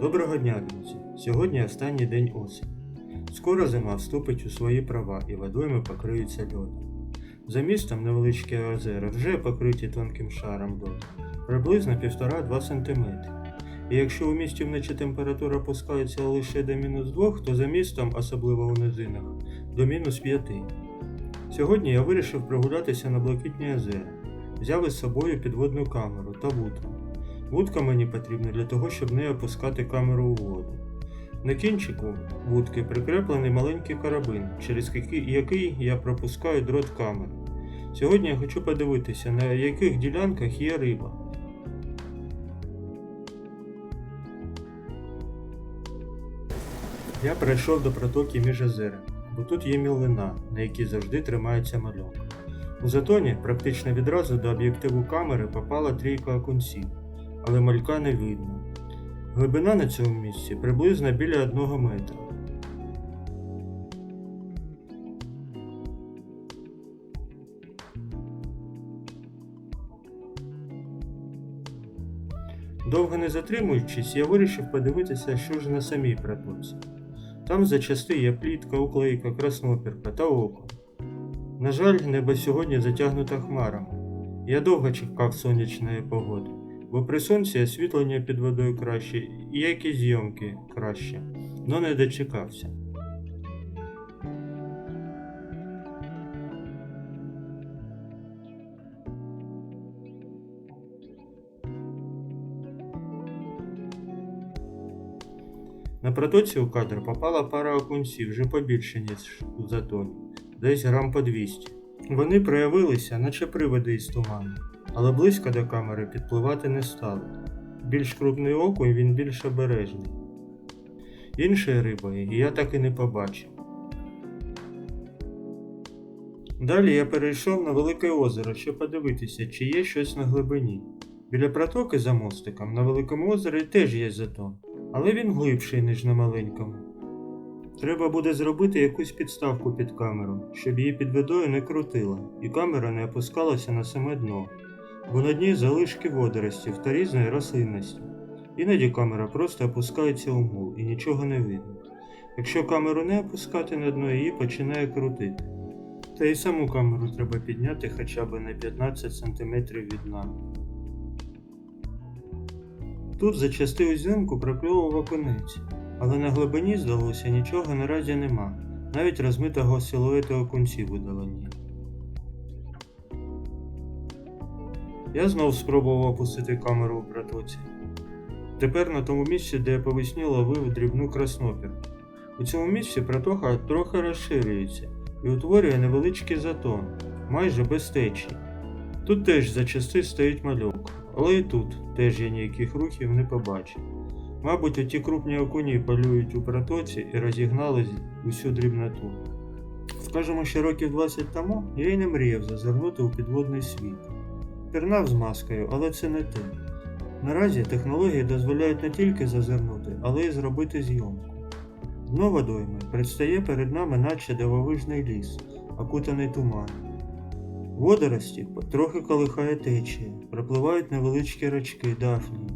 Доброго дня, друзі! Сьогодні останній день осені. Скоро зима вступить у свої права і водойми покриються льодом. За містом невеличкі озера вже покриті тонким шаром льоду, приблизно 1,5-2 см. І якщо у місті вночі температура опускається лише до мінус 2, то за містом, особливо у низинах, до мінус 5. Сьогодні я вирішив прогулятися на Блакитні озера. Взяв із собою підводну камеру та вудку. Вудка мені потрібна для того, щоб не опускати камеру у воду. На кінчику вудки прикреплений маленький карабин, через який, я пропускаю дрот камери. Сьогодні я хочу подивитися, на яких ділянках є риба. Я прийшов до протоки між озерами, бо тут є мілина, на якій завжди тримається мальок. У затоні практично відразу до об'єктиву камери попала трійка окунців, але малька не видно. Глибина на цьому місці приблизно біля одного метра. Довго не затримуючись, я вирішив подивитися, що ж на самій протоці. Там зачасти є плітка, уклейка, краснопірка та око. На жаль, небо сьогодні затягнуто хмарами. Я довго чекав сонячної погоди, бо при сонці освітлення під водою краще і якісь зйомки краще, но не дочекався. На протоці у кадр попала пара окунців вже побільше, ніж у затоні, десь грам по 200. Вони проявилися, наче привиди із туману, але близько до камери підпливати не стали. Більш крупний окунь він більш обережний. Іншої риби я так і не побачив. Далі я перейшов на велике озеро, щоб подивитися, чи є щось на глибині. Біля протоки за мостиком на великому озері теж є затон, але він глибший, ніж на маленькому. Треба буде зробити якусь підставку під камеру, щоб її під водою не крутило, і камера не опускалася на саме дно, бо на дні залишки водоростів та різної рослинності. Іноді камера просто опускається у мул і нічого не видно. Якщо камеру не опускати на дно, її починає крутити. Та й саму камеру треба підняти хоча б на 15 см від дна. Тут зачастив узимку прокльовував окунець, але на глибині, здалося, нічого наразі нема, навіть розмитого силуету окунців у долині. Я знов спробував опустити камеру у протоці. Тепер на тому місці, де я по весні ловив дрібну краснопірку. У цьому місці протока трохи розширюється і утворює невеличкий затон, майже без течії. Тут теж зачасти стоїть мальок, але і тут теж я ніяких рухів не побачив. Мабуть, оті крупні окуні полюють у протоці і розігнали усю дрібноту. Скажемо, що років 20 тому я й не мріяв зазирнути у підводний світ. Пірнав з маскою, але це не те. Наразі технології дозволяють не тільки зазирнути, але й зробити зйомку. Дно водойми предстає перед нами наче дивовижний ліс, окутаний туманом. Водорості трохи колихає течія, пропливають невеличкі рачки дафнії,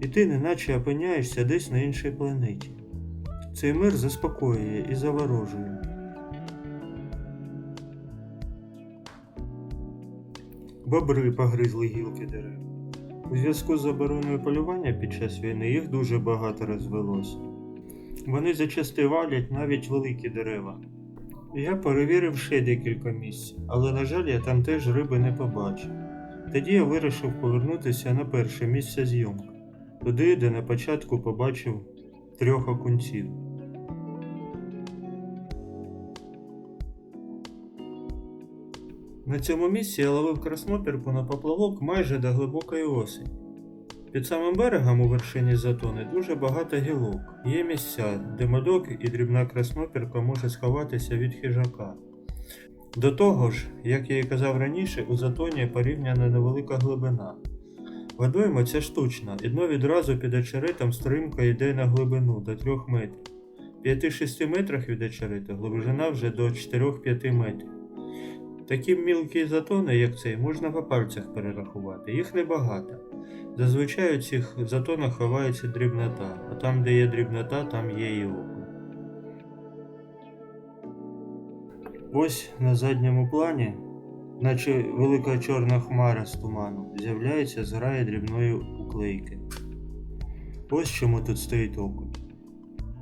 і ти неначе опиняєшся десь на іншій планеті. Цей мир заспокоює і заворожує. Бобри погризли гілки дерев. У зв'язку з забороною полювання під час війни їх дуже багато розвелося. Вони зачасти валять навіть великі дерева. Я перевірив ще декілька місць, але, на жаль, я там теж риби не побачив. Тоді я вирішив повернутися на перше місце зйомки, туди, де на початку побачив трьох окунців. На цьому місці я ловив краснопірку на поплавок майже до глибокої осені. Під самим берегом у вершині затони дуже багато гілок. Є місця, де мальок і дрібна краснопірка може сховатися від хижака. До того ж, як я і казав раніше, у затоні порівняно невелика глибина. Водойма ця штучна, і дно відразу під очеретом стрімко йде на глибину до 3 метрів. В 5-6 метрах від очерету глибина вже до 4-5 метрів. Такі мілкі затони, як цей, можна по пальцях перерахувати. Їх небагато. Зазвичай у цих затонах ховається дрібнота, а там, де є дрібнота, там є і окунь. Ось на задньому плані, наче велика чорна хмара з туману, з'являється зграя дрібної уклейки. Ось чому тут стоїть окунь.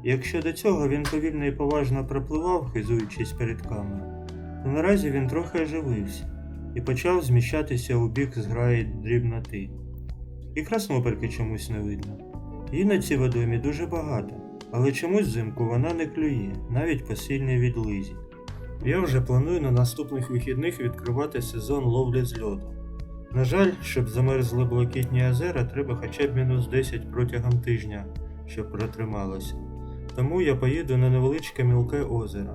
Якщо до цього він повільно і поважно пропливав, хизуючись перед камерою, то наразі він трохи оживився і почав зміщатися у бік зграї дрібноти. І красноперки чомусь не видно. Її на цій водоймі дуже багато, але чомусь взимку вона не клює, навіть по сильній відлизі. Я вже планую на наступних вихідних відкривати сезон ловлі з льоду. На жаль, щоб замерзли блакитні озера, треба хоча б мінус 10 протягом тижня, щоб протрималося. Тому я поїду на невеличке мілке озеро.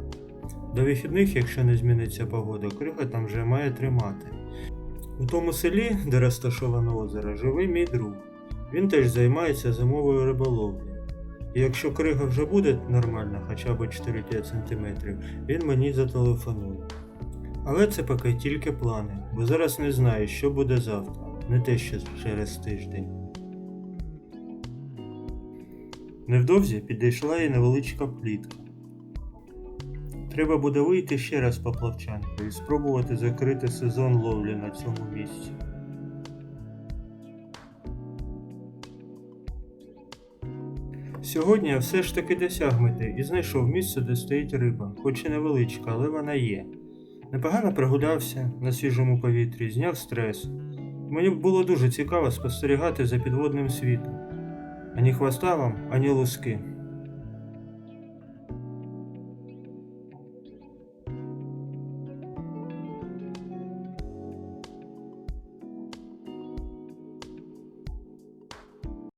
До вихідних, якщо не зміниться погода, крига там вже має тримати. У тому селі, де розташоване озеро, живе мій друг. Він теж займається зимовою риболовлею. І якщо крига вже буде нормальна, хоча б 4-5 см, він мені зателефонує. Але це поки тільки плани, бо зараз не знаю, що буде завтра, не те що через тиждень. Невдовзі підійшла і невеличка плітка. Треба буде вийти ще раз по плавчанку і спробувати закрити сезон ловлі на цьому місці. Сьогодні я все ж таки досяг мети і знайшов місце, де стоїть риба, хоч і невеличка, але вона є. Непогано прогулявся на свіжому повітрі, зняв стрес. Мені було дуже цікаво спостерігати за підводним світом. Ані хвоста вам, ані луски.